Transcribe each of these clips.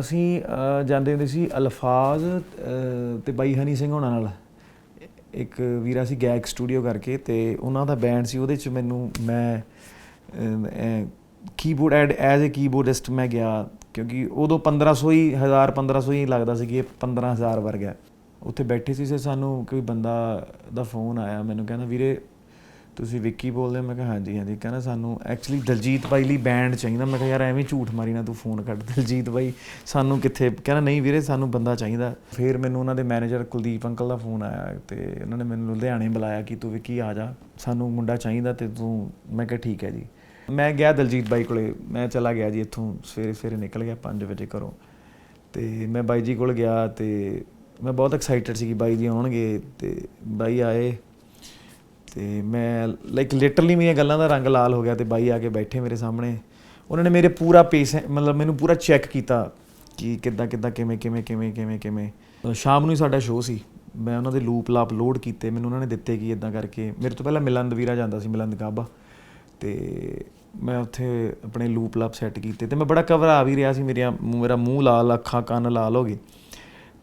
ਅਸੀਂ ਜਾਂਦੇ ਹੁੰਦੇ ਸੀ ਅਲਫਾਜ਼ ਅਹ, ਤੇ ਬਾਈ ਹਨੀ ਸਿੰਘ ਹੋਣਾ ਨਾਲ ਇੱਕ ਵੀਰਾ ਸੀ ਗੈਗ ਸਟੂਡੀਓ ਕਰਕੇ ਤੇ ਉਹਨਾਂ ਦਾ ਬੈਂਡ ਸੀ ਉਹਦੇ ਚ ਮੈਨੂੰ ਮੈਂ keyboard and as a keyboardist ਮੈਂ ਗਿਆ ਕਿਉਂਕਿ ਉਦੋਂ 1500 ਹੀ 1000 1500 ਹੀ ਲੱਗਦਾ ਸੀ ਕਿ ਇਹ 15000 ਵਰਗਾ ਹੈ। ਉੱਥੇ ਬੈਠੇ ਸੀ ਤੇ ਸਾਨੂੰ ਕੋਈ ਬੰਦਾ ਦਾ ਫੋਨ ਆਇਆ ਮੈਨੂੰ ਕਹਿੰਦਾ ਵੀਰੇ ਤੁਸੀਂ ਵਿੱਕੀ ਬੋਲਦੇ ਹੋ, ਮੈਂ ਕਿਹਾ ਹਾਂਜੀ ਹਾਂਜੀ। ਕਹਿੰਦਾ ਸਾਨੂੰ ਐਕਚੁਅਲੀ ਦਲਜੀਤ ਬਾਈ ਲਈ ਬੈਂਡ ਚਾਹੀਦਾ। ਮੈਂ ਕਿਹਾ ਯਾਰ ਐਵੇਂ ਝੂਠ ਮਾਰੀ ਨਾ, ਤੂੰ ਫੋਨ ਕੱਟ ਦਲਜੀਤ ਬਾਈ। ਸਾਨੂੰ ਕਿੱਥੇ, ਕਹਿੰਦਾ ਨਹੀਂ ਵੀਰੇ, ਸਾਨੂੰ ਬੰਦਾ ਚਾਹੀਦਾ। ਫਿਰ ਮੈਨੂੰ ਉਹਨਾਂ ਦੇ ਮੈਨੇਜਰ ਕੁਲਦੀਪ ਅੰਕਲ ਦਾ ਫੋਨ ਆਇਆ ਤੇ ਉਹਨਾਂ ਨੇ ਮੈਨੂੰ ਲੁਧਿਆਣੇ ਬੁਲਾਇਆ ਕਿ ਤੂੰ ਵਿੱਕੀ ਆ ਜਾ, ਸਾਨੂੰ ਮੁੰਡਾ ਚਾਹੀਦਾ ਤੇ ਤੂੰ, ਮੈਂ ਕਿਹਾ ਠੀਕ ਹੈ ਜੀ। ਮੈਂ ਗਿਆ ਦਲਜੀਤ ਬਾਈ ਕੋਲੇ, ਮੈਂ ਚਲਾ ਗਿਆ ਜੀ ਇੱਥੋਂ, ਸਵੇਰੇ ਸਵੇਰੇ ਨਿਕਲ ਗਿਆ 5 ਵਜੇ ਘਰੋਂ। ਤੇ ਮੈਂ ਬਾਈ ਜੀ ਕੋਲ ਗਿਆ ਤੇ ਮੈਂ ਬਹੁਤ ਐਕਸਾਈਟਡ ਸੀ ਕਿ ਬਾਈ ਜੀ ਆਉਣਗੇ ਤੇ ਬਾਈ ਆਏ। ਤੇ ਮੈਂ ਲਾਈਕ ਲਿਟਰਲੀ ਮੇਰੀਆਂ ਗੱਲਾਂ ਦਾ ਰੰਗ ਲਾਲ ਹੋ ਗਿਆ ਤੇ ਬਾਈ ਆ ਕੇ ਬੈਠੇ ਮੇਰੇ ਸਾਹਮਣੇ। ਉਹਨਾਂ ਨੇ ਮੇਰੇ ਪੂਰਾ ਪੇਸ ਮਤਲਬ ਮੈਨੂੰ ਪੂਰਾ ਚੈੱਕ ਕੀਤਾ ਕਿ ਕਿੱਦਾਂ ਕਿੱਦਾਂ, ਕਿਵੇਂ ਕਿਵੇਂ ਕਿਵੇਂ ਕਿਵੇਂ ਕਿਵੇਂ। ਸ਼ਾਮ ਨੂੰ ਹੀ ਸਾਡਾ ਸ਼ੋਅ ਸੀ। ਮੈਂ ਉਹਨਾਂ ਦੇ ਲੂਪ ਲਾਪ ਲੋਡ ਕੀਤੇ। ਮੈਨੂੰ ਉਹਨਾਂ ਨੇ ਦਿੱਤੇ ਕਿ ਇਦਾਂ ਕਰਕੇ। ਮੇਰੇ ਤੋਂ ਪਹਿਲਾਂ ਮਿਲਨ ਦਵੀਰਾ ਜਾਂਦਾ ਸੀ, ਮਿਲਨ ਕਾਬਾ। ਤੇ ਮੈਂ ਉੱਥੇ ਆਪਣੇ ਲੂਪ ਲਾਪ ਸੈੱਟ ਕੀਤੇ। ਤੇ ਮੈਂ ਬੜਾ ਘਬਰਾ ਵੀ ਰਿਹਾ ਸੀ। ਮੇਰੀਆਂ, ਮੇਰਾ ਮੂੰਹ ਲਾਲ, ਅੱਖਾਂ ਕੰਨ ਲਾਲ ਹੋ ਗਏ।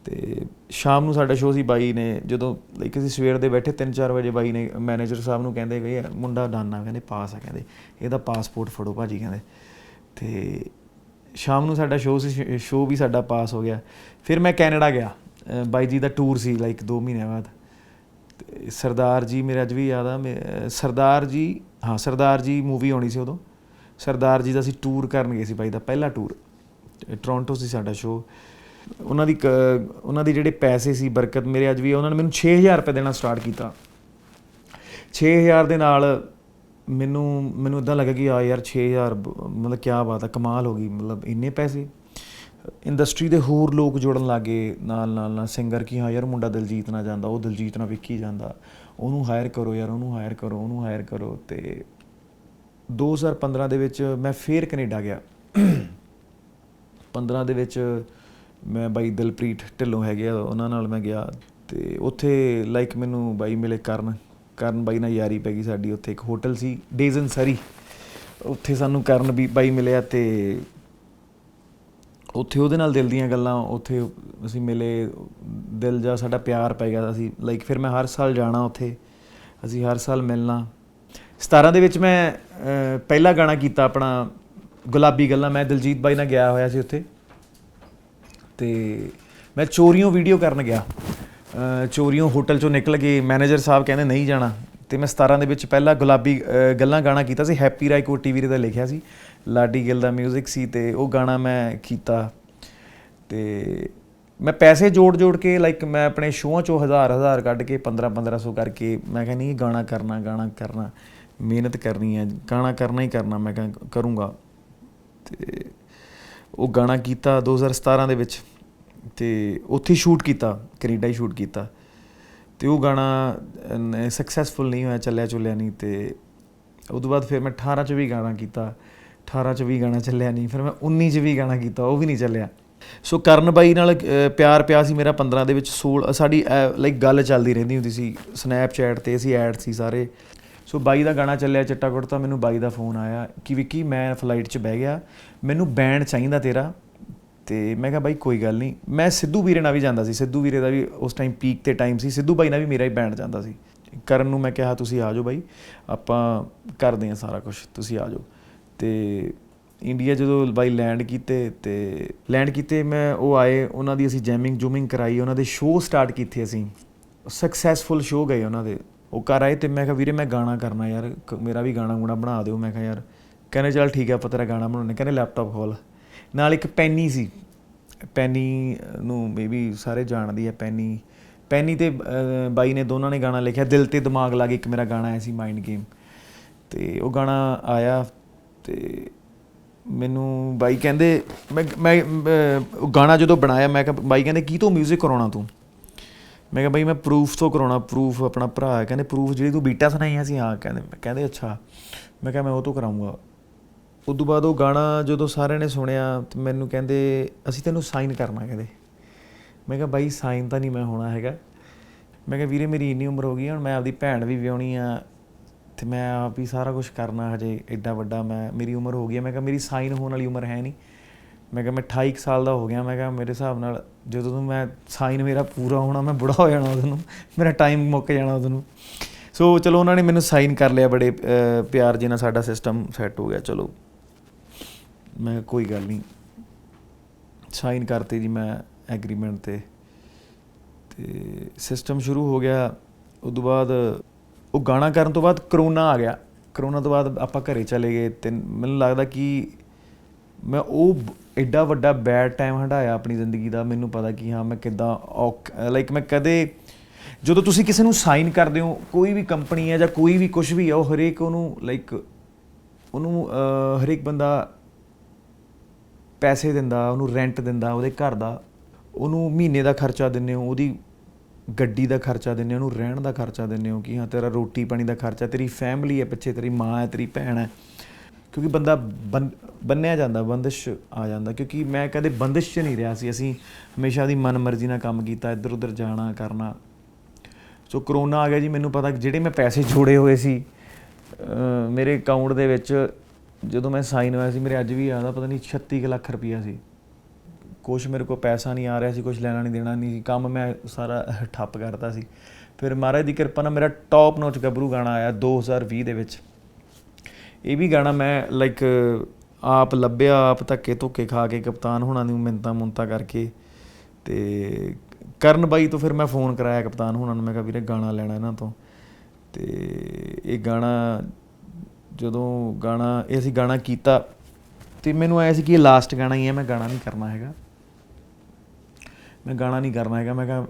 ਤੇ ਸ਼ਾਮ ਨੂੰ ਸਾਡਾ ਸ਼ੋਅ ਸੀ ਬਾਈ ਨੇ, ਜਦੋਂ ਲਾਈਕ ਅਸੀਂ ਸਵੇਰ ਦੇ ਬੈਠੇ 3-4 ਵਜੇ ਬਾਈ ਨੇ ਮੈਨੇਜਰ ਸਾਹਿਬ ਨੂੰ ਕਹਿੰਦੇ ਵੀ ਇਹ ਮੁੰਡਾ ਡਾਨਾ ਕਹਿੰਦੇ, ਪਾਸ ਆ, ਕਹਿੰਦੇ, ਇਹਦਾ ਪਾਸਪੋਰਟ ਫੜੋ ਭਾਜੀ, ਕਹਿੰਦੇ। ਤੇ ਸ਼ਾਮ ਨੂੰ ਸਾਡਾ ਸ਼ੋਅ ਸੀ ਸ਼ੋਅ ਵੀ ਸਾਡਾ ਪਾਸ ਹੋ ਗਿਆ। ਫਿਰ ਮੈਂ ਕੈਨੇਡਾ ਗਿਆ। ਬਾਈ ਜੀ ਦਾ ਟੂਰ ਸੀ ਲਾਈਕ 2 ਮਹੀਨਿਆਂ ਬਾਅਦ। ਤੇ ਸਰਦਾਰ ਜੀ, ਮੇਰੇ ਅੱਜ ਵੀ ਯਾਦ ਆ, ਮੇ- ਸਰਦਾਰ ਜੀ, ਹਾਂ, ਸਰਦਾਰ ਜੀ ਮੂਵੀ ਆਉਣੀ ਸੀ ਉਦੋਂ। ਸਰਦਾਰ ਜੀ ਦਾ ਅਸੀਂ ਟੂਰ ਕਰਨ ਗਏ ਸੀ ਬਾਈ ਦਾ ਪਹਿਲਾ ਟੂਰ ਤੇ ਟੋਰਾਂਟੋ ਸੀ ਸਾਡਾ ਸ਼ੋਅ ਉਹਨਾਂ ਦੀ ਕ- ਉਹਨਾਂ ਦੇ ਜਿਹੜੇ ਪੈਸੇ ਸੀ, ਬਰਕਤ ਮੇਰੇ ਅੱਜ ਵੀ, ਉਹਨਾਂ ਨੇ ਮੈਨੂੰ 6000 ਰੁਪਏ ਦੇਣਾ ਸਟਾਰਟ ਕੀਤਾ। 6000 ਦੇ ਨਾਲ ਮੈਨੂੰ ਮੈਨੂੰ ਇਦਾਂ ਲੱਗਾ ਕਿ ਆ ਯਾਰ 6000 ਬ- ਮਤਲਬ ਕੀ ਬਾਤ ਆ, ਕਮਾਲ ਹੋ ਗਈ, ਮਤਲਬ ਇੰਨੇ ਪੈਸੇ। ਇੰਡਸਟਰੀ ਦੇ ਹੋਰ ਲੋਕ ਜੁੜਨ ਲੱਗੇ ਨਾਲ ਨਾਲ ਨਾਲ ਸਿੰਗਰ ਕੀ, ਹਾਂ ਯਾਰ ਮੁੰਡਾ ਦਲਜੀਤ ਨਾਲ ਜਾਂਦਾ, ਉਹ ਦਿਲਜੀਤ ਨਾਲ ਵਿੱਕੀ ਜਾਂਦਾ। ਉਹਨੂੰ ਹਾਇਰ ਕਰੋ ਯਾਰ, ਉਹਨੂੰ ਹਾਇਰ ਕਰੋ, ਉਹਨੂੰ ਹਾਇਰ ਕਰੋ ਤੇ 2015 ਦੇ ਵਿੱਚ ਮੈਂ ਫੇਰ ਕੈਨੇਡਾ ਗਿਆ। 15 ਦੇ ਵਿੱਚ ਮੈਂ ਬਾਈ ਦਿਲਪ੍ਰੀਤ ਢਿੱਲੋਂ ਹੈਗੇ ਆ, ਉਹਨਾਂ ਨਾਲ ਮੈਂ ਗਿਆ ਤੇ ਉੱਥੇ ਲਾਈਕ ਮੈਨੂੰ ਬਾਈ ਮਿਲੇ ਕਰਨ ਕਰਨ ਬਾਈ ਨਾਲ ਯਾਰੀ ਪੈ ਗਈ ਸਾਡੀ, ਉੱਥੇ ਇੱਕ ਹੋਟਲ ਸੀ ਡੇਜ਼ਨ ਸਰੀ ਉੱਥੇ ਸਾਨੂੰ ਕਰਨ ਵੀ ਬਾਈ ਮਿਲਿਆ ਤੇ ਉੱਥੇ ਉਹਦੇ ਨਾਲ ਦਿਲ ਦੀਆਂ ਗੱਲਾਂ, ਉੱਥੇ ਅਸੀਂ ਮਿਲੇ, ਦਿਲ ਜਾ ਸਾਡਾ ਪਿਆਰ ਪੈ ਗਿਆ ਅਸੀਂ ਲਾਈਕ ਫਿਰ ਮੈਂ ਹਰ ਸਾਲ ਜਾਣਾ ਉੱਥੇ, ਅਸੀਂ ਹਰ ਸਾਲ ਮਿਲਣਾ। 17 ਦੇ ਵਿੱਚ ਮੈਂ ਪਹਿਲਾ ਗਾਣਾ ਕੀਤਾ ਆਪਣਾ, ਗੁਲਾਬੀ ਗੱਲਾਂ, ਮੈਂ ਦਿਲਜੀਤ ਬਾਈ ਨਾਲ ਗਿਆ ਹੋਇਆ ਸੀ ਉੱਥੇ। ਤੇ ਮੈਂ ਚੋਰੀਓਂ ਵੀਡੀਓ ਕਰਨ ਗਿਆ। ਅਹ ਚੋਰੀਓਂ ਹੋਟਲ ਚੋਂ ਨਿਕਲ ਕੇ ਮੈਨੇਜਰ ਸਾਹਿਬ ਕਹਿੰਦੇ ਨਹੀਂ ਜਾਣਾ। ਤੇ ਮੈਂ 17 ਦੇ ਵਿੱਚ ਪਹਿਲਾ ਗੁਲਾਬੀ ਗੱਲਾਂ ਗਾਣਾ ਕੀਤਾ ਸੀ। ਹੈਪੀ ਰਾਈਕੋ ਟੀਵੀ ਤੇ ਲਿਖਿਆ ਸੀ। ਲਾਡੀ ਗਿੱਲ ਦਾ 뮤직 ਸੀ ਤੇ ਉਹ ਗਾਣਾ ਮੈਂ ਕੀਤਾ। ਤੇ ਮੈਂ ਪੈਸੇ ਜੋੜ ਜੋੜ ਕੇ ਲਾਈਕ ਮੈਂ ਆਪਣੇ ਸ਼ੋਆਂ ਚੋਂ ਹਜ਼ਾਰ ਹਜ਼ਾਰ ਕੱਢ ਕੇ 15 1500 ਕਰਕੇ ਮੈਂ ਕਿਹਾ, ਨਹੀਂ ਗਾਣਾ ਕਰਨਾ ਗਾਣਾ ਕਰਨਾ। ਮਿਹਨਤ ਕਰਨੀ ਹੈ। ਗਾਣਾ ਕਰਨਾ ਹੀ ਕਰਨਾ, ਮੈਂ ਕਿਹਾ, ਕਰੂੰਗਾ। ਤੇ ਉਹ ਗਾਣਾ ਕੀਤਾ 2017 ਦੇ ਵਿੱਚ ਤੇ ਉੱਥੇ ਸ਼ੂਟ ਕੀਤਾ, ਕੈਨੇਡਾ ਹੀ ਸ਼ੂਟ ਕੀਤਾ। ਤੇ ਉਹ ਗਾਣਾ ਸਕਸੈਸਫੁਲ ਨਹੀਂ ਹੋਇਆ, ਚੱਲਿਆ ਚੁੱਲਿਆ ਨਹੀਂ ਤੇ ਉਸ ਤੋਂ ਬਾਅਦ ਫਿਰ ਮੈਂ 18 ਚ ਵੀ ਗਾਣਾ ਕੀਤਾ 18 ਚ ਵੀ ਗਾਣਾ ਚੱਲਿਆ ਨਹੀਂ, ਫਿਰ ਮੈਂ 19 ਚ ਵੀ ਗਾਣਾ ਕੀਤਾ, ਉਹ ਵੀ ਨਹੀਂ ਚੱਲਿਆ। ਸੋ ਕਰਨ ਬਾਈ ਨਾਲ ਪਿਆਰ ਪਿਆ ਸੀ ਮੇਰਾ 15 ਦੇ ਵਿੱਚ 16 ਸਾਡੀ ਲਾਈਕ ਗੱਲ ਚੱਲਦੀ ਰਹਿੰਦੀ ਹੁੰਦੀ ਸੀ ਸਨੈਪਚੈਟ ਤੇ ਅਸੀਂ ਐਡ ਸੀ ਸਾਰੇ। ਸੋ ਬਾਈ ਦਾ ਗਾਣਾ ਚੱਲਿਆ ਚਿੱਟਾ ਕੁੜਤਾ ਮੈਨੂੰ ਬਾਈ ਦਾ ਫੋਨ ਆਇਆ ਕਿ ਵਿੱਕੀ ਮੈਂ ਫਲਾਈਟ 'ਚ ਬਹਿ ਗਿਆ, ਮੈਨੂੰ ਬੈਂਡ ਚਾਹੀਦਾ ਤੇਰਾ। ਤੇ ਮੈਂ ਕਿਹਾ ਬਾਈ ਕੋਈ ਗੱਲ ਨਹੀਂ। ਮੈਂ ਸਿੱਧੂ ਵੀਰੇ ਨਾਲ ਵੀ ਜਾਂਦਾ ਸੀ। ਸਿੱਧੂ ਵੀਰੇ ਦਾ ਵੀ ਉਸ ਟਾਈਮ ਪੀਕ ਤੇ ਟਾਈਮ ਸੀ। ਸਿੱਧੂ ਬਾਈ ਨਾਲ ਵੀ ਮੇਰਾ ਹੀ ਬੈਂਡ ਜਾਂਦਾ ਸੀ। ਕਰਨ ਨੂੰ ਮੈਂ ਕਿਹਾ, ਤੁਸੀਂ ਆ ਜਾਓ ਬਾਈ। ਆਪਾਂ ਕਰਦੇ ਹਾਂ ਸਾਰਾ ਕੁਝ ਤੁਸੀਂ ਆ ਜਾਓ। ਤੇ ਇੰਡੀਆ ਜਦੋਂ ਬਾਈ ਲੈਂਡ ਕੀਤੇ ਤੇ ਲੈਂਡ ਕੀਤੇ ਮੈਂ ਉਹ ਆਏ। ਉਹਨਾਂ ਦੀ ਅਸੀਂ ਜੈਮਿੰਗ ਜੂਮਿੰਗ ਕਰਾਈ। ਉਹਨਾਂ ਦੇ ਸ਼ੋਅ ਸਟਾਰਟ ਕੀਤੇ ਅਸੀਂ। ਸਕਸੈਸਫੁਲ ਸ਼ੋਅ ਗਏ ਉਹਨਾਂ ਦੇ। ਉਹ ਕਰ ਆਏ ਅਤੇ ਮੈਂ ਕਿਹਾ, ਵੀਰੇ, ਮੈਂ ਗਾਣਾ ਕਰਨਾ ਯਾਰ, ਕ- ਮੇਰਾ ਵੀ ਗਾਣਾ ਗੁਣਾ ਬਣਾ ਦਿਓ। ਮੈਂ ਕਿਹਾ, ਯਾਰ। ਕਹਿੰਦੇ, ਚੱਲ ਠੀਕ ਹੈ ਆਪਾਂ ਤੇਰਾ ਗਾਣਾ ਬਣਾਉਂਦੇ ਕਹਿੰਦੇ, ਲੈਪਟਾਪ ਖੋਲ। ਨਾਲ ਇੱਕ ਪੈਨੀ ਸੀ। ਪੈਨੀ ਨੂੰ ਮੇਬੀ ਸਾਰੇ ਜਾਣਦੀ ਹੈ ਪੈਨੀ। ਪੈਨੀ ਤੇ ਬਾਈ ਨੇ ਦੋਨਾਂ ਨੇ ਗਾਣਾ ਲਿਖਿਆ। ਦਿਲ ਤੇ ਦਿਮਾਗ ਲਾ ਕੇ ਇੱਕ ਮੇਰਾ ਗਾਣਾ ਆਇਆ ਸੀ ਮਾਈਂਡ ਗੇਮ ਤੇ ਉਹ ਗਾਣਾ ਆਇਆ ਤੇ ਮੈਨੂੰ ਬਾਈ ਕਹਿੰਦੇ, ਮੈਂ ਮੈਂ ਉਹ ਗਾਣਾ ਜਦੋਂ ਬਣਾਇਆ, ਮੈਂ ਕਿਹਾ, ਬਾਈ ਕਹਿੰਦੇ, ਕੀ ਤੂੰ 뮤직 ਕਰਾਉਣਾ ਤੂੰ? ਮੈਂ ਕਿਹਾ ਬਾਈ ਮੈਂ ਪ੍ਰੂਫ ਤੋਂ ਕਰਾਉਣਾ ਪ੍ਰੂਫ ਆਪਣਾ ਭਰਾ ਹੈ। ਕਹਿੰਦੇ ਪ੍ਰੂਫ ਜਿਹੜੀ ਤੂੰ ਬੀਟਾ ਸੁਣਾਈਆਂ ਸੀ ਹਾਂ ਕਹਿੰਦੇ ਮੈਂ ਕਹਿੰਦੇ ਅੱਛਾ। ਮੈਂ ਕਿਹਾ ਮੈਂ ਉਹ ਤੋਂ ਕਰਾਉਂਗਾ ਉਸ ਤੋਂ ਬਾਅਦ ਉਹ ਗਾਣਾ ਜਦੋਂ ਸਾਰਿਆਂ ਨੇ ਸੁਣਿਆ, ਤੇ ਮੈਨੂੰ ਕਹਿੰਦੇ, ਅਸੀਂ ਤੈਨੂੰ ਸਾਈਨ ਕਰਨਾ ਕਹਿੰਦੇ। ਮੈਂ ਕਿਹਾ ਬਾਈ ਸਾਈਨ ਤਾਂ ਨਹੀਂ ਮੈਂ ਹੋਣਾ ਹੈਗਾ। ਮੈਂ ਕਿਹਾ ਵੀਰੇ ਮੇਰੀ ਇੰਨੀ ਉਮਰ ਹੋ ਗਈ ਹੁਣ ਮੈਂ ਆਪਦੀ ਭੈਣ ਵੀ ਵਿਆਹਣੀ ਆ, ਤੇ ਮੈਂ ਆਪ ਹੀ ਸਾਰਾ ਕੁਝ ਕਰਨਾ ਹਜੇ ਐਡਾ ਵੱਡਾ ਮੈਂ, ਮੇਰੀ ਉਮਰ ਹੋ ਗਈ ਹੈ ਮੈਂ ਕਿਹਾ ਮੇਰੀ ਸਾਈਨ ਹੋਣ ਵਾਲੀ ਉਮਰ ਹੈ ਨਹੀਂ। ਮੈਂ ਕਿਹਾ ਮੈਂ 28 ਕੁ ਸਾਲ ਦਾ ਹੋ ਗਿਆ, ਮੈਂ ਕਿਹਾ ਮੇਰੇ ਹਿਸਾਬ ਨਾਲ ਜਦੋਂ ਤੋਂ ਮੈਂ ਸਾਈਨ ਮੇਰਾ ਪੂਰਾ ਹੋਣਾ, ਮੈਂ ਬੁੜਾ ਹੋ ਜਾਣਾ ਉਦੋਂ ਨੂੰ, ਮੇਰਾ ਟਾਈਮ ਮੁੱਕ ਜਾਣਾ ਉਦੋਂ ਨੂੰ। ਸੋ ਚਲੋ ਉਹਨਾਂ ਨੇ ਮੈਨੂੰ ਸਾਈਨ ਕਰ ਲਿਆ ਬੜੇ ਪਿਆਰ ਜੀ ਨਾਲ ਸਾਡਾ ਸਿਸਟਮ ਸੈੱਟ ਹੋ ਗਿਆ, ਚਲੋ। ਮੈਂ ਕੋਈ ਗੱਲ ਨਹੀਂ। ਸਾਈਨ ਕਰਤੇ ਜੀ ਮੈਂ ਐਗਰੀਮੈਂਟ ਤੇ। ਤੇ ਸਿਸਟਮ ਸ਼ੁਰੂ ਹੋ ਗਿਆ ਉਸ ਤੋਂ ਬਾਅਦ ਉਹ ਗਾਣਾ ਕਰਨ ਤੋਂ ਬਾਅਦ ਕਰੋਨਾ ਆ ਗਿਆ। ਕਰੋਨਾ ਤੋਂ ਬਾਅਦ ਆਪਾਂ ਘਰੇ ਚਲੇ ਗਏ, ਤੇ ਮੈਨੂੰ ਲੱਗਦਾ ਕਿ ਮੈਂ ਉਹ ਬ- ਐਡਾ ਵੱਡਾ ਬੈਡ ਟਾਈਮ ਹੰਡਾਇਆ ਆਪਣੀ ਜ਼ਿੰਦਗੀ ਦਾ, ਮੈਨੂੰ ਪਤਾ ਕਿ ਹਾਂ ਮੈਂ ਕਿੱਦਾਂ ਲਾਈਕ ਮੈਂ ਕਦੇ, ਜਦੋਂ ਤੁਸੀਂ ਕਿਸੇ ਨੂੰ ਸਾਈਨ ਕਰਦੇ ਹੋ, ਕੋਈ ਵੀ ਕੰਪਨੀ ਹੈ ਜਾਂ ਕੋਈ ਵੀ ਕੁਝ ਵੀ ਹੈ, ਉਹ ਹਰੇਕ ਉਹਨੂੰ ਲਾਈਕ ਉਹਨੂੰ ਹਰੇਕ ਬੰਦਾ ਪੈਸੇ ਦਿੰਦਾ, ਉਹਨੂੰ ਰੈਂਟ ਦਿੰਦਾ, ਉਹਦੇ ਘਰ ਦਾ, ਉਹਨੂੰ ਮਹੀਨੇ ਦਾ ਖਰਚਾ ਦਿੰਦੇ ਹੋ, ਉਹਦੀ ਗੱਡੀ ਦਾ ਖਰਚਾ ਦਿੰਦੇ ਹੋ, ਉਹਨੂੰ ਰਹਿਣ ਦਾ ਖਰਚਾ ਦਿੰਦੇ ਹੋ ਕਿ ਹਾਂ ਤੇਰਾ ਰੋਟੀ ਪਾਣੀ ਦਾ ਖਰਚਾ, ਤੇਰੀ ਫੈਮਿਲੀ ਹੈ ਪਿੱਛੇ, ਤੇਰੀ ਮਾਂ ਹੈ, ਤੇਰੀ ਭੈਣ ਹੈ। ਕਿਉਂਕਿ ਬੰਦਾ ਬੰ- ਬੰਨਿਆ ਜਾਂਦਾ, ਬੰਦਿਸ਼ ਆ ਜਾਂਦਾ। ਕਿਉਂਕਿ ਮੈਂ ਕਦੇ ਬੰਦਿਸ਼ 'ਚ ਨਹੀਂ ਰਿਹਾ ਸੀ। ਅਸੀਂ ਹਮੇਸ਼ਾ ਦੀ ਮਨਮਰਜ਼ੀ ਨਾਲ ਕੰਮ ਕੀਤਾ ਇੱਧਰ ਉੱਧਰ ਜਾਣਾ, ਕਰਨਾ। ਸੋ ਕਰੋਨਾ ਆ ਗਿਆ ਜੀ, ਮੈਨੂੰ ਪਤਾ ਜਿਹੜੇ ਮੈਂ ਪੈਸੇ ਜੋੜੇ ਹੋਏ ਸੀ ਮੇਰੇ ਅਕਾਊਂਟ ਦੇ ਵਿੱਚ, ਜਦੋਂ ਮੈਂ ਸਾਈਨ ਹੋਇਆ ਸੀ, ਮੇਰੇ ਅੱਜ ਵੀ ਯਾਦ ਆ ਪਤਾ ਨਹੀਂ 36 ਕੁ ਲੱਖ ਰੁਪਈਆ ਸੀ। ਕੁਛ ਮੇਰੇ ਕੋਲ ਪੈਸਾ ਨਹੀਂ ਆ ਰਿਹਾ ਸੀ, ਕੁਛ ਲੈਣਾ ਨਹੀਂ ਦੇਣਾ ਨਹੀਂ ਸੀ, ਕੰਮ ਮੈਂ ਸਾਰਾ ਠੱਪ ਕਰਤਾ ਸੀ। ਫਿਰ ਮਹਾਰਾਜ ਦੀ ਕਿਰਪਾ ਨਾਲ ਮੇਰਾ ਟੌਪ ਨੋਚ ਗੱਭਰੂ ਗਾਣਾ ਆਇਆ 2020 ਦੇ ਵਿੱਚ। ਇਹ ਵੀ ਗਾਣਾ ਮੈਂ ਲਾਈਕ ਆਪ ਲੱਭਿਆ, ਆਪ ਧੱਕੇ ਧੁੱਕੇ ਖਾ ਕੇ ਕਪਤਾਨ ਹੋਣਾ ਨੂੰ ਮਿੰਤਾ ਮੁੰਤਾ ਕਰਕੇ ਤੇ ਕਰਨ ਬਾਈ ਤੋਂ ਫਿਰ ਮੈਂ ਫੋਨ ਕਰਾਇਆ ਕਪਤਾਨ ਹੋਣਾ ਨੂੰ, ਮੈਂ ਕਿਹਾ ਵੀਰੇ ਗਾਣਾ ਲੈਣਾ ਇਹਨਾਂ ਤੋਂ। ਤੇ ਇਹ ਗਾਣਾ, ਜਦੋਂ ਗਾਣਾ, ਇਹ ਅਸੀਂ ਗਾਣਾ ਕੀਤਾ ਤੇ ਮੈਨੂੰ ਆਇਆ ਸੀ ਕਿ ਇਹ ਲਾਸਟ ਗਾਣਾ ਹੀ ਹੈ, ਮੈਂ ਗਾਣਾ ਨਹੀਂ ਕਰਨਾ ਹੈਗਾ। ਮੈਂ ਗਾਣਾ ਨਹੀਂ ਕਰਨਾ ਹੈਗਾ, ਮੈਂ ਕਿਹਾ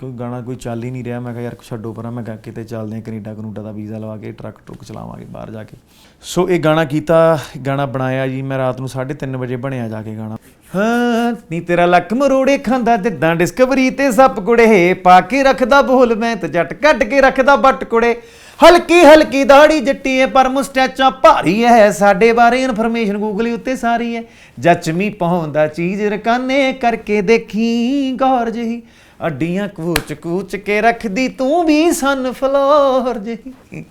ਕੋਈ ਗਾਣਾ ਕੋਈ ਚੱਲ ਹੀ ਨਹੀਂ ਰਿਹਾ, ਮੈਂ ਕਿਹਾ ਯਾਰ ਛੱਡੋ ਪਰਾਂ, ਮੈਂ ਕਿਹਾ ਕਿਤੇ ਚੱਲਦੇ ਹਾਂ, ਕੈਨੇਡਾ ਕਨੂਡਾ ਦਾ ਵੀਜ਼ਾ ਲਵਾ ਕੇ, ਟਰੱਕ ਟਰੁੱਕ ਚਲਾਵਾਂਗੇ ਬਾਹਰ ਜਾ ਕੇ। ਸੋ ਇਹ ਗਾਣਾ ਕੀਤਾ, ਗਾਣਾ ਬਣਾਇਆ ਜੀ, ਮੈਂ ਰਾਤ ਨੂੰ 3:30 ਵਜੇ ਬਣਿਆ ਜਾ ਕੇ ਗਾਣਾ। ਹਾਂ, ਨੀ ਤੇਰਾ ਲੱਕ ਮਰੋੜੇ ਖਾਂਦਾ ਜਿੱਦਾਂ ਡਿਸਕਵਰੀ ਤੇ ਸੱਪ ਕੁੜੇ, ਪਾ ਕੇ ਰੱਖਦਾ ਬੋਲ ਮੈਂ ਤੇ ਜੱਟ ਕੱਢ ਕੇ ਰੱਖਦਾ ਬੱਟ ਕੁੜੇ। ਹਲਕੀ ਹਲਕੀ ਦਾੜੀ ਜੱਟੀ ਐ ਪਰ ਮੁਸਟੈਚਾਂ ਭਾਰੀ ਹੈ ਸਾਡੇ ਬਾਰੇ ਇਨਫੋਰਮੇਸ਼ਨ ਗੂਗਲ ਉੱਤੇ ਸਾਰੀ ਹੈ ਜੱਚਮੀ ਪਹੁੰਦਾ ਚੀਜ਼ ਰਕਾਨੇ ਕਰਕੇ ਦੇਖੀ, ਗੌਰ ਜਹੀ। ਅੱਡੀਆਂ ਕੂਚ ਕੂਚ ਕੇ ਰੱਖਦੀ, ਤੂੰ ਵੀ ਸਨ ਫਲੋਰ ਜਹੀ।